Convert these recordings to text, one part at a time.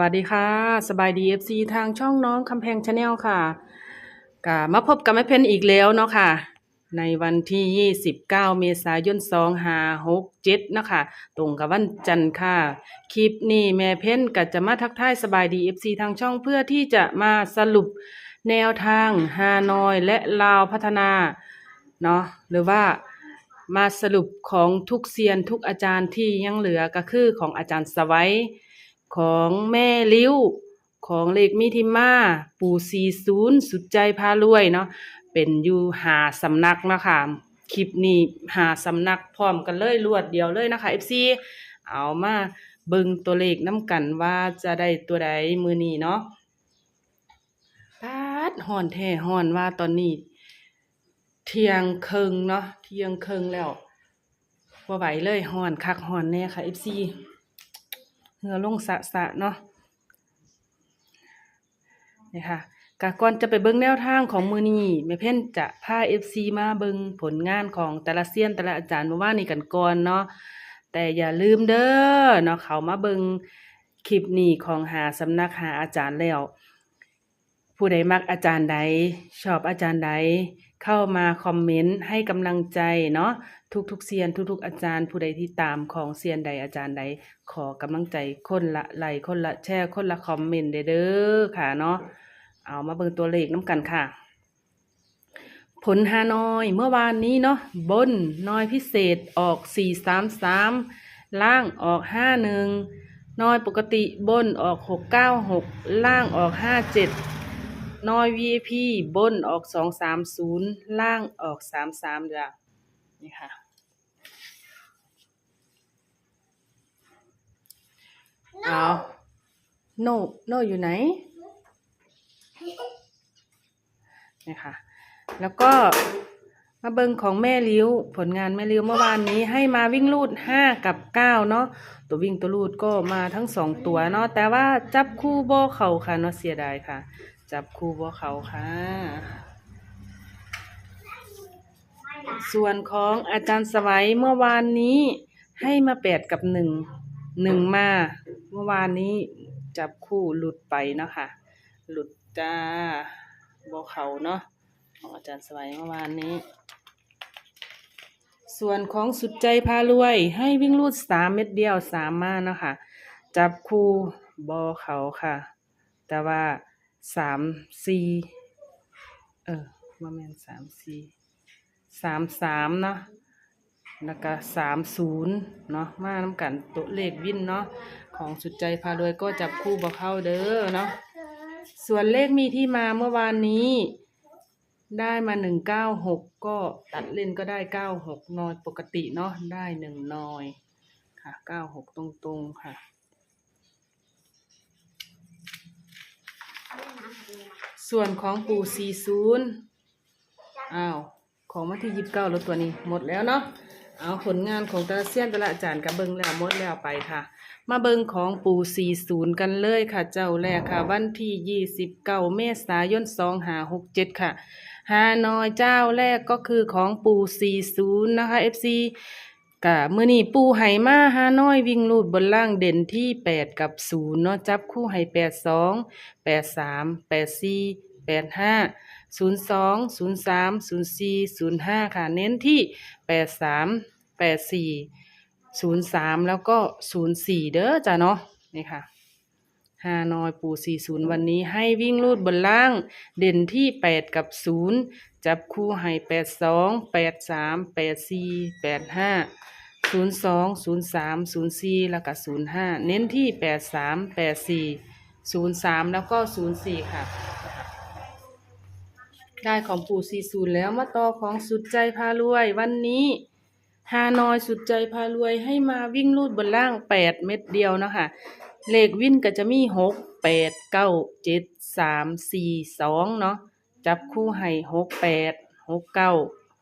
วัสดีค่ะ สบายดี FC ทางช่องน้องคำแพงชาแนลค่ะกะมาพบกับแม่เพนอีกแล้วเนาะค่ะ ในวันที่ 29 เมษายน2567นะคะตรงกับวันจันทร์ค่ะ คลิปนี้แม่เพนก็จะมาทักทายสบายดี FC ทางช่องเพื่อที่จะมาสรุปแนวทางฮานอยและลาวพัฒนาเนาะหรือว่ามาสรุปของทุกเซียนทุกอาจารย์ที่ยังเหลือก็คือของอาจารย์สวัย ของแม่ลิ้ว ของเลขมิทิมา ปู่สี่ศูนย์สุดใจพารวยเนาะเป็นอยู่หาสำนักนะคะคลิปนี้หาสำนักพร้อมกันเลยรวดเดียวเลยนะคะ FC เอามาเบิ่งตัวเลขน้ำกันว่าจะได้ตัวใดมือนี้เนาะปาดห่อนแท้ห่อนว่าตอนนี้ เที่ยงเครึ่งเนาะเที่ยงเครึ่งแล้วบ่ไหวเลยห่อนคักห่อนแน่ค่ะ FC เหงื่อลงสะสะเนาะนี่ค่ะกะก่อนจะไปเบิ่งแนวทางของมือนี้แม่เพ่นจะพา FC มาเบิ่งผลงานของแต่ละเซียนแต่ละอาจารย์เมื่านนี้กันก่อนเนาะแต่อย่าลืมเด้อเนาะเขามาเบิ่งคลิปนี้ของหาสำนักหาอาจารย์แล้ว ผู้ใดมักอาจารย์ใดชอบอาจารย์ใด เข้ามาคอมเมนต์ให้กำลังใจเนาะทุกๆเซียนทุกๆอาจารย์ผู้ใดที่ตามของเซียนใดอาจารย์ใด ขอกำลังใจคนละไลค์คนละแชร์คนละคอมเมนต์เด้อค่ะเนาะเอามาเบิ่งตัวเลขน้ำกันค่ะ ผลฮานอยเมื่อวานนี้เนาะบนน้อยพิเศษออก 433 ล่างออก 51น้อยปกติบนออก 696 ล่างออก 57 น้อย VIP บนออก230ล่างออก33จ้ะนี่ค่ะ เอาโนโนอยู่ไหนนี่ค่ะ แล้วก็มาเบิงของแม่ลิ้ว ผลงานแม่ลิ้วเมื่อวานนี้ให้มาวิ่งลูดห้ากับเก้าเนาะตัววิ่งตัวลูดก็มาทั้งสองตัวเนาะแต่ว่าจับคู่โบเขาค่ะเนาะเสียดายค่ะ จับคู่โบเขาค่ะ ส่วนของอาจารย์สวัยเมื่อวานนี้ให้มาแปดกับหนึ่งหนึ่งมา เมื่อวานนี้จับคู่หลุดไปเนาะค่ะ หลุดจ้าบเขาเนาะของอาจารย์สวัยเมื่อวานนี้ ส่วนของสุดใจพารวย ให้วิ่งรูดสามเม็ดเดียวสามมาเนาะค่ะจับคู่บอเขาค่ะ แต่ว่า สามสี่เออว่าแมนสามสี่สามสามเนาะแล้วก็สามศูนย์เนาะมาน้ำกันตัวเลขวินเนาะของสุดใจพารวยก็จับคู่บ่เข้าเด้อเนาะส่วนเลขมีที่มาเมื่อวานนี้ ได้มาหนึ่งเก้าหกก็ตัดเล่นก็ได้เก้าหกนอยปกติเนาะได้หนึ่งนอยค่ะเก้าหกตรงๆค่ะ ส่วนของปู่สี่ศูนย์อ้าว ของวันที่ยิบเก้าแล้วตัวนี้หมดแล้วเนาะ เอาผลงานของต่ละเซียนต่ละอาจารย์กับเบิงแล้วหมดแล้วไปค่ะ มาเบิงของปู่สี่ศูนย์กันเลยค่ะ เจ้าแรกค่ะ วันที่ยี่สิบเก้าเมษายนสองหาหกเจ็ดค่ะฮานอยเจ้าแรกก็คือของปู่สี่ศูนย์นะคะ FC กะมือนี้ปูไห่มาฮานอยวิ่งลูดบนล่างเด่นที่แปดกับศูนย์เนาะจับคู่ไห่แปดสองแปดสามแปดสี่แปดห้าศูนย์สองศูนย์สามศูนย์สี่ศูนย์ห้าค่ะ เน้นที่แปดสามแปดสี่ศูนย์สามแล้วก็ศูนย์สี่เด้อจ้ะเนาะนี่ค่ะฮานอยปูสี่ศูนย์วันนี้ให้วิ่งลูดบนล่าง เด่นที่แปดกับศูนย์ จับคู่ให้แปดสองแปดสามแปดสี่แปดห้าศูนย์สองศูนย์สามศูนย์สี่แล้วก็ศูนย์ห้าเน้นที่แปดสามแปดสี่ศูนย์สามแล้วก็ศูนย์สี่ค่ะ ได้ของปู่สี่ศูนย์แล้วมาต่อของสุดใจพารวย วันนี้ฮานอยสุดใจพารวยให้มาวิ่งลูดบนล่างแปดเม็ดเดียวนะคะเลขวิ่นก็จะมีหกแปดเก้าเจ็ดสามสี่สองเนาะ จับคู่ให้หกแปดหกเก้า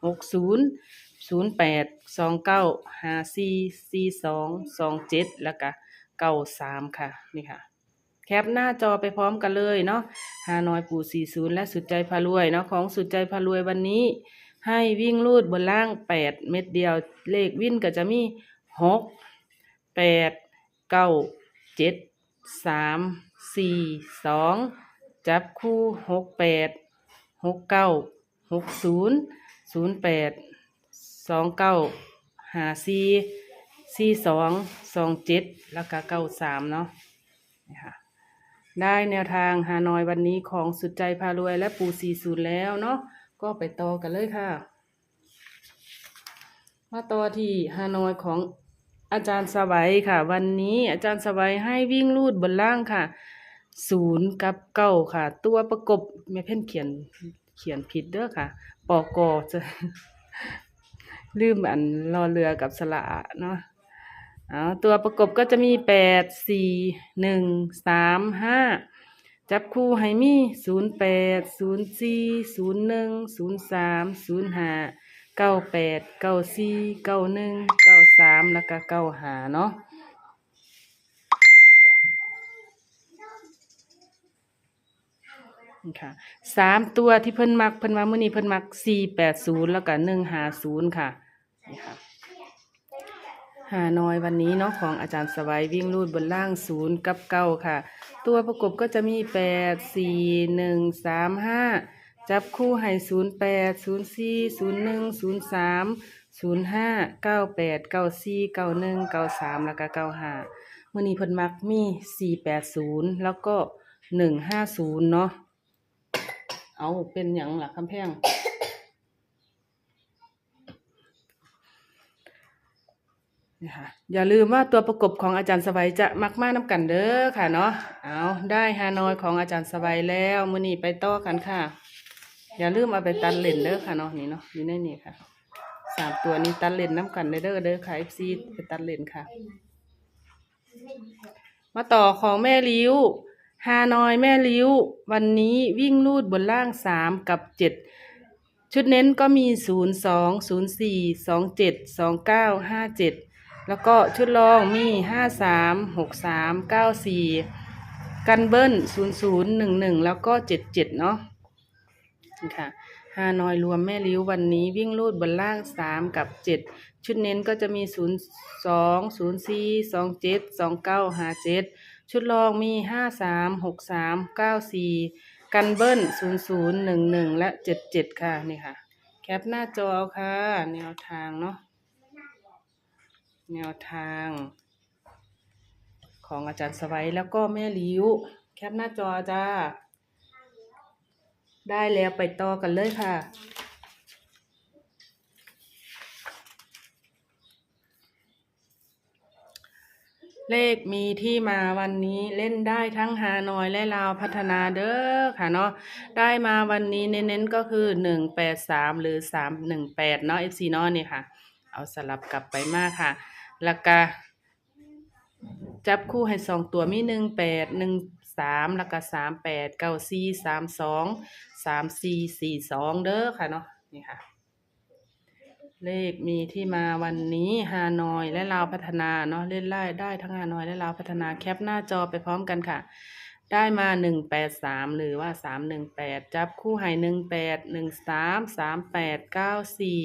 หกศูนย์ศูนย์แปดสองเก้าห้าสี่สี่สองสองเจ็ดแล้วก็เก้าสามค่ะนี่ค่ะ แคปหน้าจอไปพร้อมกันเลยเนาะฮานอยปู่สี่ศูนย์และสุดใจพารวยเนาะของสุดใจพารวยวันนี้ ให้วิ่งลูดบนล่างแปดเม็ดเดียวเลขวิ่นก็จะมีหกแปดเก้าเจ็ดสามสี่สองจับคู่หกแปด หกเก้าหกศูนย์ศูนย์แปดสองเก้าหาสี่สี่สองสองเจ็ดแล้วก็เก้าสามเนาะนี่ค่ะได้แนวทางฮานอยวันนี้ของสุดใจพารวยและปูสี่ศูนย์แล้วเนาะก็ไปต่อกันเลยค่ะ มาต่อที่ฮานอยของอาจารย์สวัยค่ะ วันนี้อาจารย์สวัยให้วิ่งลูดบนล่างค่ะ ศูนย์กับเก้าค่ะ ตัวประกบแม่เพ่นเขียนเขียนผิดเด้อค่ะ ปอกอจะ ลืมอันรอเรือกับสระอะเนาะเอาตัวประกบก็จะมีแปดสี่หนึ่งสามห้าจับคู่ให้มีศูนย์แปดศูนย์สี่ศูนย์หนึ่งศูนย์สามศูนย์ห้าเก้าแปดเก้าสี่เก้าหนึ่งเก้าสามแล้วก็เก้าหาเนาะ ค่ะสามตัวที่เพิ่นมักเพิ่นว่ามื้อนี้เพิ่นมักสี่แปดศูนย์แล้วก็หนึ่งหาศูนย์ค่ะนี่ค่ะหาน้อยวันนี้เนาะของอาจารย์สวัยวิ่งลูดบนล่างศูนย์กับเก้าค่ะ ตัวประกบก็จะมีแปดสี่หนึ่งสามห้าจับคู่ให้ศูนย์แปดศูนย์สี่ศูนย์หนึ่งศูนย์สามศูนย์ห้าเก้าแปดเก้าสี่เก้าหนึ่งเก้าสามแล้วก็เก้าห้ามื่อนี้เพิ่นมักมีสี่แปดศูนย์แล้วก็หนึ่งห้าศูนย์เนาะ เอาเป็นหยังหล่ะคำแพงนะคะอย่าลืมว่าตัวประกบของอาจารย์สบายจะมักมากน้ำกันเด้อค่ะเนาะเอาได้ฮานอยของอาจารย์สบายแล้วมือนี้ไปต่อกันค่ะ อย่าลืมเอาไปตัดเลนเด้อค่ะเนาะนี่เนาะอยู่ในนี่ค่ะสามตัวนี้ตัดเลนน้ำกันเด้อเด้อเด้อค่ะ FC ไปตัดเลนค่ะ มาต่อของแม่ลิ้ว ฮานอยแม่ลิ้ว วันนี้วิ่งลูดบนล่างสามกับเจ็ดชุดเน้นก็มีศูนย์สองศูนย์สี่สองเจ็ดสองเก้าห้าเจ็ดแล้วก็ชุดรองมีห้าสามหกสามเก้าสี่กันเบิ้ลศูนย์ศูนย์หนึ่งหนึ่งแล้วก็เจ็ดเจ็ดเนาะค่ะฮานอยรวมแม่ริ้ววันนี้วิ่งลูดบนล่างสามกับเจ็ดชุดเน้นก็จะมีศูนย์สองศูนย์สี่สองเจ็ดสองเก้าห้าเจ็ด ชุดรองมีห้าสามหกสามเก้าสี่กันเบิ้ลศูนย์ศูนย์หนึ่งหนึ่งและเจ็ดเจ็ดค่ะ นี่ค่ะ แคปหน้าจอเอาค่ะ แนวทางเนาะ แนวทางของอาจารย์สวัยแล้วก็แม่ลิ้วแคปหน้าจอจ้า ได้แล้วไปต่อกันเลยค่ะ เลขมีที่มาวันนี้เล่นได้ทั้งฮานอยและลาวพัฒนาเด้อค่ะเนาะได้มาวันนี้เน้นๆก็คือหนึ่งแปดสามหรือสามหนึ่งแปดเนาะเอฟซีเนาะนี่ค่ะ เอาสลับกลับไปมากค่ะแล้วก็จับคู่ให้สองตัวมีหนึ่งแปดหนึ่งสามแล้วก็สามแปดเก้าสี่สามสองสามสี่สี่สองเด้อค่ะเนาะนี่ค่ะ เลขมีที่มาวันนี้ฮานอยและลาวพัฒนาเนาะเล่นไล่ได้ทั้งฮานอยและลาวพัฒนาแคปหน้าจอไปพร้อมกันค่ะ ได้มาหนึ่งแปดสามหรือว่าสามหนึ่งแปดจับคู่ให้หนึ่งแปดหนึ่งสามสามแปดเก้าสี่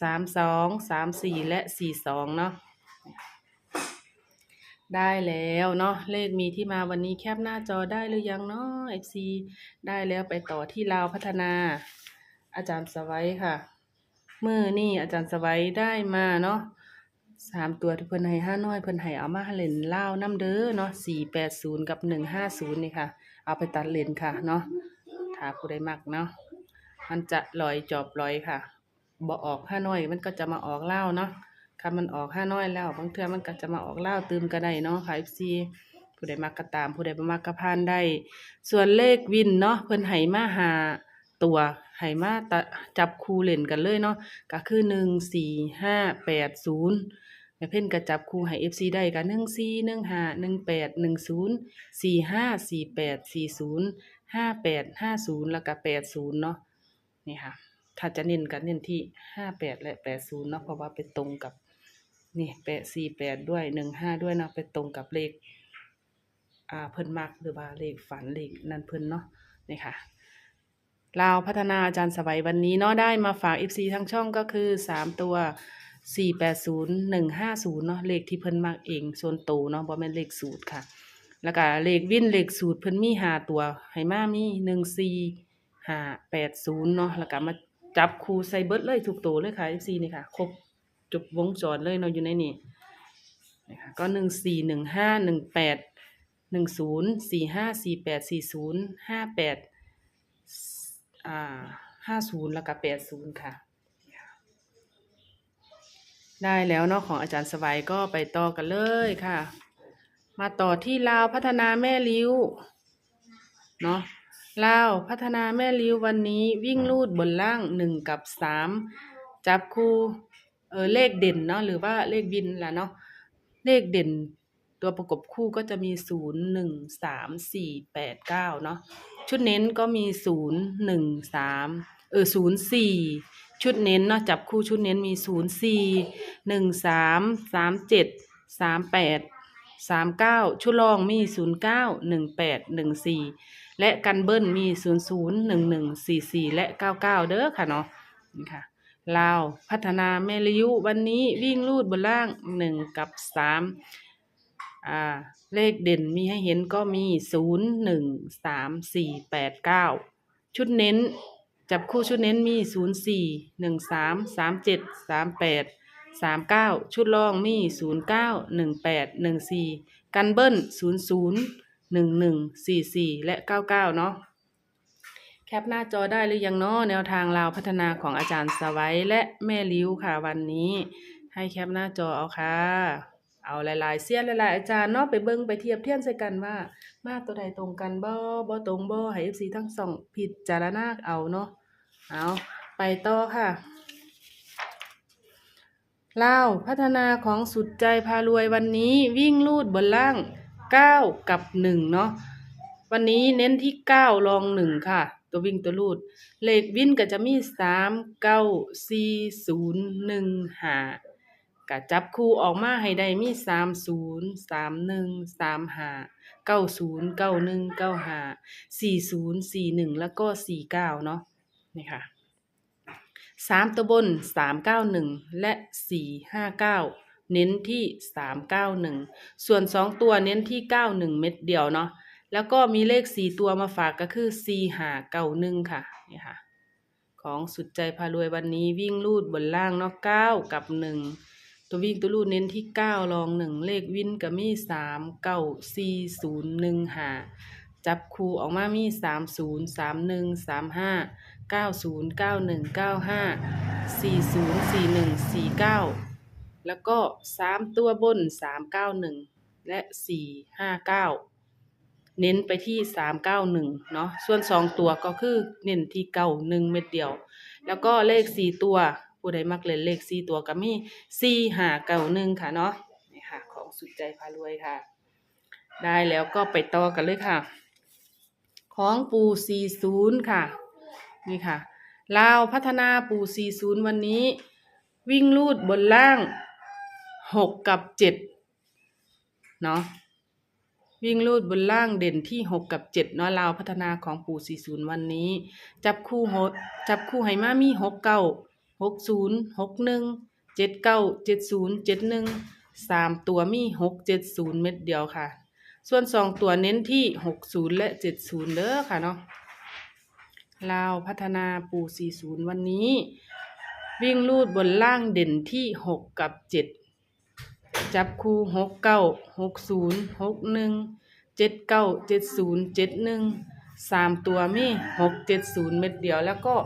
สามสองสามสี่และสี่สองเนาะได้แล้วเนาะเลขมีที่มาวันนี้แคปหน้าจอได้หรือยังเนาะ FC ได้แล้วไปต่อที่ลาวพัฒนา อาจารย์สวัยค่ะ มือนี่อาจารย์สวัยได้มาเนาะสามตัวที่เพิ่นให้ห้าน้อยเพิ่นให้เอามาเล่นเล่าน้ำเด้อเนาะสี่แปดศูนย์กับหนึ่งห้าศูนย์นี่ค่ะ เอาไปตัดเลนค่ะเนาะถ้าผู้ใดมักเนาะมันจะลอยจอบลอยค่ะบ่ออกห้าน้อยมันก็จะมาออกเล่าเนาะค่ะมันออกห้าน้อยแล้วบางเทื่อมันก็จะมาออกเล่าตืมก็ได้เนาะค่ะ FC ผู้ใดมักก็ตาม ผู้ใดบ่มักก็ผ่านได้ ส่วนเลขวินเนาะเพิ่นให้มาหา ตัวให้มาตจับคูเล่นกันเลยเนาะก็คือหนึ่งสี่ห้าแปดศูนย์แม่เพ่นก็จับคู่ให้ FC ได้ก็หนึ่งสี่หนึ่งห้าหนึ่งแปดหนึ่งศูนย์สี่ห้าสี่แปดสี่ศูนย์ห้าแปดห้าศูนย์แล้วก็แปดศูนย์เนาะนี่ค่ะ ถ้าจะเน้นก็เน้นที่ห้าแปดและแปดศูนย์เนาะเพราะว่าไปตรงกับนี่แปดสี่แปดด้วยหนึ่งห้าด้วยเนาะไปตรงกับเลข อ่าเพิ่นมักหรือว่าเลขฝันเลขนั่นเพิ่นเนาะนี่ค่ะ เราพัฒนาอาจารย์สวัยวันนี้เนาะได้มาฝากเอฟซีทั้งช่องก็คือ 3 ตัว 480150 เนาะเลขที่เพิ่นมากเองส่วนโตวเนาะบ่แม่นเลขสูตรค่ะ แล้วก็เลขวิ่นเลขสูตรเพิ่นมีหาตัวให้มามี14580 เนาะแล้วก็มาจับคูใส่เบิดเลยถูกโตวเลยค่ะเอฟซีนี่ค่ะ ครบจบวงจรเลยเนาะอยู่ในนี้นะคะก็ปดสี่ศูนย์ห้าแปด อ่าห้าศูนย์แล้วก็แปดศูนย์ค่ะ ได้แล้วเนาะของอาจารย์สวัยก็ไปต่อกันเลยค่ะ มาต่อที่ลาวพัฒนาแม่ริ้วเนาะลาวพัฒนาแม่ริ้ววันนี้วิ่งลูดบนล่างหนึ่งกับสามจับคู่เออเลขเด่นเนาะหรือว่าเลขบินล่ะเนาะเลขเด่นตัวประกบคู่ก็จะมีศูนย์หนึ่งสามสี่แปดเก้าเนาะ ชุดเน้นก็มีศูนย์หนึ่งสามเออศูนย์สี่ชุดเน้นเนาะจับคู่ชุดเน้นมีศูนย์สี่หนึ่งสามสามเจ็ดสามแปดสามเก้าชุดรองมีศูนย์เก้าหนึ่งแปดหนึ่งสี่และกันเบิ้ลมีศูนย์ศูนย์หนึ่งหนึ่งสี่สี่และเก้าเก้าเด้อค่ะเนาะนี่ค่ะลาวพัฒนาแม่ริ้ววันนี้วิ่งลูดบนล่างหนึ่งกับสาม อ่า เลขเด่นมีให้เห็นก็มีศูนย์หนึ่งสามสี่แปดเก้าชุดเน้น จับคู่ชุดเน้นมีศูนย์สี่หนึ่งสามสามเจ็ดสามแปดสามเก้าชุดรองมีศูนย์เก้าหนึ่งแปดหนึ่งสี่กันเบิ้ลศูนย์ศูนย์หนึ่งหนึ่งสี่สี่และเก้าเก้าเนาะแคปหน้าจอได้หรือยังเนาะแนวทางลาวพัฒนาของอาจารย์สวัยและแม่ลิ้วค่ะวันนี้ ให้แคปหน้าจอเอาค่ะ เอาหลายๆเสี้ยนหลายๆอาจารย์เนาะไปเบิ้งไปเทียบเทียนใส่กันว่า มาตัวใดตรงกันบ่บ่ตรงบ่ให้เอฟซีทั้งสองผิดจารนาคเอาเนาะเอาไปต่อค่ะเล่าพัฒนาของสุดใจพารวยวันนี้วิ่งลูดบนล่าง 9 กับ 1 เนาะวันนี้เน้นที่ 9 ลอง 1 ค่ะ ตัววิ่งตัวลูด เลขวิ่งก็จะมี 3 9 4 0 1 5 กะจับคู่ออกมาให้ได้มีสามศูนย์สามหนึ่งสามห้าเก้าศูนย์เก้าหนึ่งเก้าห้าสี่ศูนย์สี่หนึ่งแล้วก็สี่เก้าเนาะนี่ค่ะสามตัวบนสามเก้าหนึ่งและสี่ห้าเก้าเน้นที่สามเก้าหนึ่งส่วนสองตัวเน้นที่เก้าหนึ่งเม็ดเดียวเนาะแล้วก็มีเลขสี่ตัวมาฝากก็คือสี่ห้าเก้าหนึ่งค่ะนี่ค่ะ ของสุดใจพารวยวันนี้วิ่งลูดบนล่างเนาะเก้ากับหนึ่ง ตัววิ่งตัวลูดเน้นที่เก้ารองหนึ่งเลขวินก็มีสามเก้าสี่ศูนย์หนึ่งหาจับคูออกมามีสามศูนย์สามหนึ่งสามห้าเก้าศูนย์เก้าหนึ่งเก้าห้าสี่ศูนย์สี่หนึ่งสี่เก้าแล้วก็สามตัวบนสามเก้าหนึ่งและสี่ห้าเก้าเน้นไปที่สามเก้าหนึ่งเนาะส่วนสองตัวก็คือเน้นที่เก้าหนึ่งเม็ดเดียว แล้วก็เลขสี่ตัว ผู้ใดมักเล่นเลขสี่ตัวก็มีสี่ห้าเก้าหนึ่งค่ะเนาะนี่ค่ะ ของสุดใจพารวยค่ะ ได้แล้วก็ไปต่อกันเลยค่ะ ของปูสี่ศูนย์ค่ะ นี่ค่ะลาวพัฒนาปู40วันนี้ วิ่งลูดบนล่าง6กับ7เนาะวิ่งลูดบนล่างเด่นที่6กับ7เนาะลาวพัฒนาของปู40วันนี้ จับคู่หดจับคู่ไหมามีหกเก้า หกศูนย์หกหนึ่งเจ็ดเก้าเจ็ดศูนย์เจ็ดหนึ่งสามตัวมีหกเจ็ดศูนย์เม็ดเดียวค่ะ ส่วนสองตัวเน้นที่หกศูนย์และเจ็ดศูนย์เด้อค่ะเนาะเราพัฒนาปูสี่ศูนย์วันนี้ วิ่งลูดบนล่างเด่นที่หกกับเจ็ดจับคู่หกเก้าหกศูนย์หกหนึ่งเจ็ดเก้าเจ็ดศูนย์เจ็ดหนึ่งสามตัวมีหกเจ็ดศูนย์เม็ดเดียวแล้วก็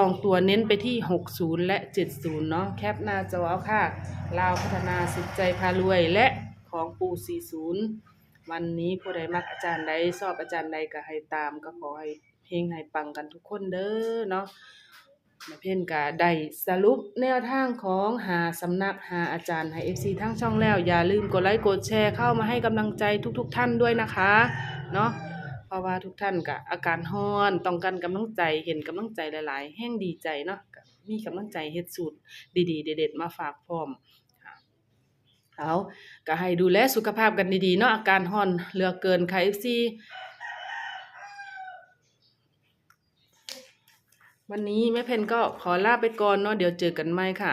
2ตัวเน้นไปที่ 60 และ 70 เนาะแคปหน้าจอค่ะลาวพัฒนาสุดใจพารวยและของปู40 วันนี้ผู้ใดมักอาจารย์ใดชอบอาจารย์ใดก็ให้ตามก็ขอให้เพลงให้ปังกันทุกคนเด้อเนาะม่เพ่นก็ได้สรุปแนวทางของหาสำนักหาอาจารย์ให้ FC ทั้งช่องแล้ว อย่าลืมกดไลค์กดแชร์เข้ามาให้กำลังใจทุกๆทท่านด้วยนะคะ เนาะ ราะว่าทุกท่านก็อาการฮ้อนต้องการกำลังใจเห็นกำลังใจหลาย ๆ แห่งดีใจเนาะมีกำลังใจเฮ็ดสูตรดี ๆ เด็ด ๆ มาฝากพร้อมเอาก็ให้ดูแลสุขภาพกันดี ๆ เนาะอาการฮ้อนเหลือเกินค่ะ FC วันนี้แม่เพนก็ขอลาไปก่อนเนาะเดี๋ยวเจอกันใหม่ค่ะ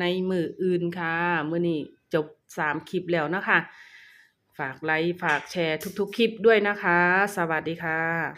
ในมืออื่นค่ะ มื้อนี้จบสามคลิปแล้วนะคะ ฝากไลค์ ฝากแชร์ทุกๆ คลิปด้วยนะคะ สวัสดีค่ะ